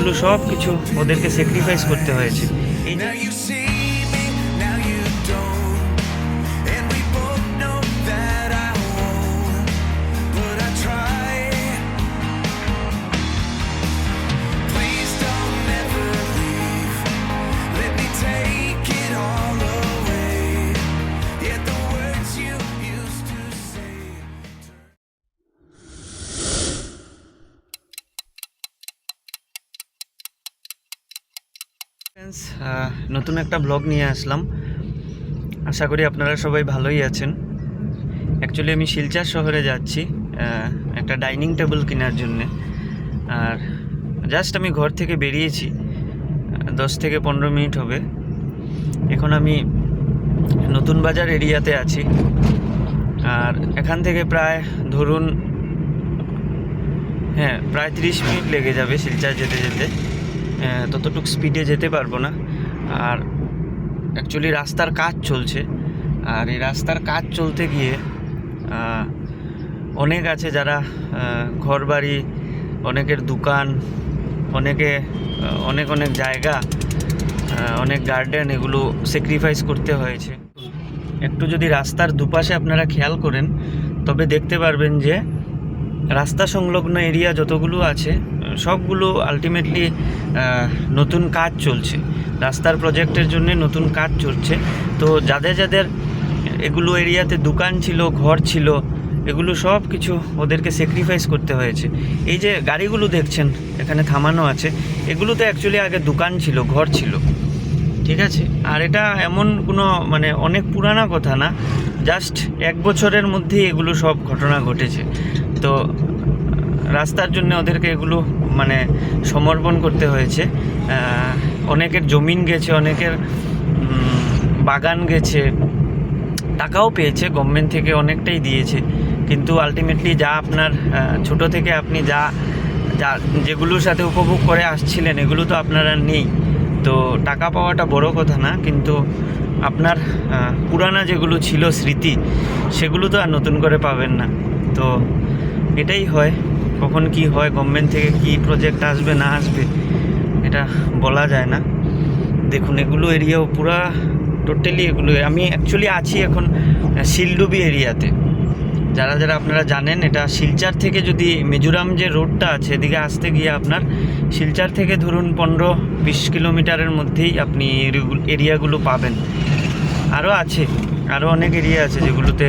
এগুলো সব কিছু ওদেরকে স্যাক্রিফাইস করতে হয়েছে। এই আহ, নতুন একটা ব্লগ নিয়ে আসলাম। আশা করি আপনারা সবাই ভালোই আছেন। অ্যাকচুয়ালি আমি শিলচর শহরে যাচ্ছি একটা ডাইনিং টেবিল কেনার জন্যে। আর জাস্ট আমি ঘর থেকে বেরিয়েছি দশ থেকে পনেরো মিনিট হবে। এখন আমি নতুন বাজার এরিয়াতে আছি। আর এখান থেকে প্রায় ধরুন হ্যাঁ প্রায় তিরিশ মিনিট লেগে যাবে শিলচর যেতে যেতে। ততটুকু স্পিডে যেতে পারব না। আর অ্যাকচুয়ালি রাস্তার কাজ চলছে। আর এই রাস্তার কাজ চলতে গিয়ে অনেক আছে যারা ঘর বাড়ি অনেকের দোকান, অনেকে অনেক অনেক জায়গা অনেক গার্ডেন এগুলো স্যাক্রিফাইস করতে হয়েছে। একটু যদি রাস্তার দুপাশে আপনারা খেয়াল করেন, তবে দেখতে পারবেন যে রাস্তা সংলগ্ন এরিয়া যতগুলো আছে সবগুলো আলটিমেটলি নতুন কাজ চলছে। রাস্তার প্রজেক্টের জন্য নতুন কাজ চলছে। তো যাদের যাদের এগুলো এরিয়াতে দোকান ছিল, ঘর ছিল, এগুলো সব কিছু ওদেরকে স্যাক্রিফাইস করতে হয়েছে। এই যে গাড়িগুলো দেখছেন, এখানে থামানো আছে এগুলোতে অ্যাকচুয়ালি আগে দোকান ছিল, ঘর ছিল। ঠিক আছে? আর এটা এমন কোনো মানে অনেক পুরানা কথা না জাস্ট এক বছরের মধ্যেই এগুলো সব ঘটনা ঘটেছে। তো রাস্তার জন্য ওদেরকে এগুলো মানে সমর্পণ করতে হয়েছে। অনেকের জমিন গেছে, অনেকের বাগান গেছে, টাকাও পেয়েছে গভর্নমেন্ট থেকে অনেকটাই দিয়েছে। কিন্তু আলটিমেটলি যা আপনার ছোট থেকে আপনি যা যা, যেগুলোর সাথে উপভোগ করে আসছিলেন, এগুলো তো আপনার নেই। তো টাকা পাওয়াটা বড় কথা না, কিন্তু আপনার পুরানা যেগুলো ছিল স্মৃতি, সেগুলো তো আর নতুন করে পাবেন না। তো এটাই হয়। কখন কি হয় গভর্নমেন্ট থেকে কি প্রজেক্ট আসবে, না আসবে, এটা বলা যায় না। দেখুন, এগুলো এরিয়াও পুরা টোটালি এগুলো, আমি অ্যাকচুয়ালি আছি এখন শিলডুবি এরিয়াতে। যারা যারা আপনারা জানেন, এটা শিলচার থেকে যদি মিজোরাম যে রোডটা আছে, এদিকে আসতে গিয়ে আপনার শিলচার থেকে ধরুন পনেরো বিশ কিলোমিটারের মধ্যেই আপনি এরিয়াগুলো পাবেন। আরও আছে আরও অনেক এরিয়া আছে যেগুলোতে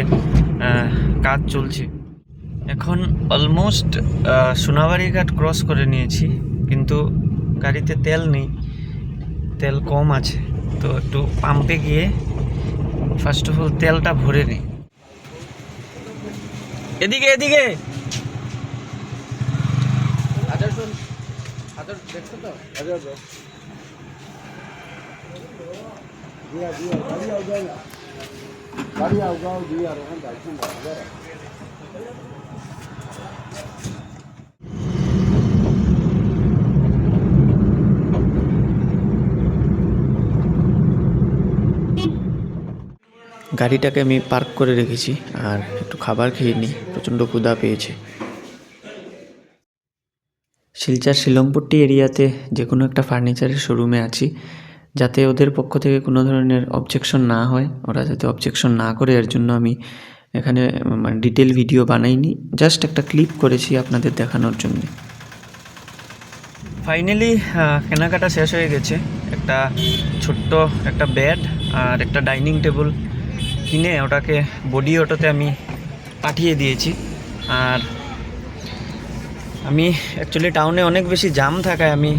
কাজ চলছে। এখন অলমোস্ট সোনাবাড়ি ঘাট ক্রস করে নিয়েছি কিন্তু গাড়িতে তেল নেই তেল কম আছে তো একটু পাম্পে গিয়ে ফার্স্ট অফ অল তেলটা ভরে নিই। এদিকে এদিকে! গাড়িটাকে আমি পার্ক করে রেখেছি আর একটু খাবার খেয়ে নিই। প্রচণ্ড ক্ষুধা পেয়েছে। শিলচার শিলংপট্টি এরিয়াতে যে কোনো একটা ফার্নিচারের শোরুমে আছি। যাতে ওদের পক্ষ থেকে কোনো ধরনের অবজেকশন না হয়, ওরা যাতে অবজেকশন না করে, এর জন্য আমি এখানে মানে ডিটেল ভিডিও বানাইনি। জাস্ট একটা ক্লিপ করেছি আপনাদের দেখানোর জন্য। ফাইনালি কেনাকাটা শেষ হয়ে গেছে। একটা ছোট্ট একটা বেড আর একটা ডাইনিং টেবিল কিনে ওটাকে বডি অটোতে আমি পাঠিয়ে দিয়েছি। আর আমি অ্যাকচুয়ালি টাউনে অনেক বেশি জাম থাকায় আমি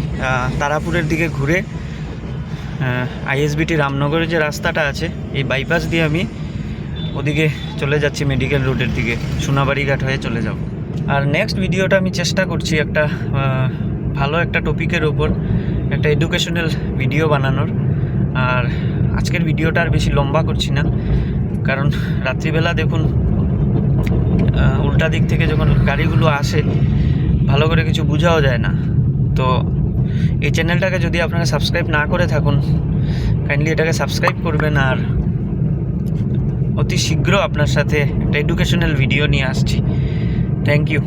তারাপুরের দিকে ঘুরে আইএসবিটি রামনগরের যে রাস্তাটা আছে, এই বাইপাস দিয়ে আমি ওদিকে চলে যাচ্ছি মেডিকেল রোডের দিকে সোনাবাড়ি ঘাট হয়ে চলে যাব। আর নেক্সট ভিডিওটা আমি চেষ্টা করছি একটা ভালো একটা টপিকের ওপর একটা এডুকেশনাল ভিডিও বানানোর। আর আজকের ভিডিওটা আর বেশি লম্বা করছি না। কারণ রাত্রিবেলা দেখুন উল্টা দিক থেকে যখন গাড়িগুলো আসে, ভালো করে কিছু বোঝাও যায় না। তো এই চ্যানেলটাকে যদি আপনারা সাবস্ক্রাইব না করে থাকুন কাইন্ডলি এটাকে সাবস্ক্রাইব করবেন আর অতি শীঘ্র আপনার সাথে একটা এডুকেশনাল ভিডিও নিয়ে আসছি। Thank you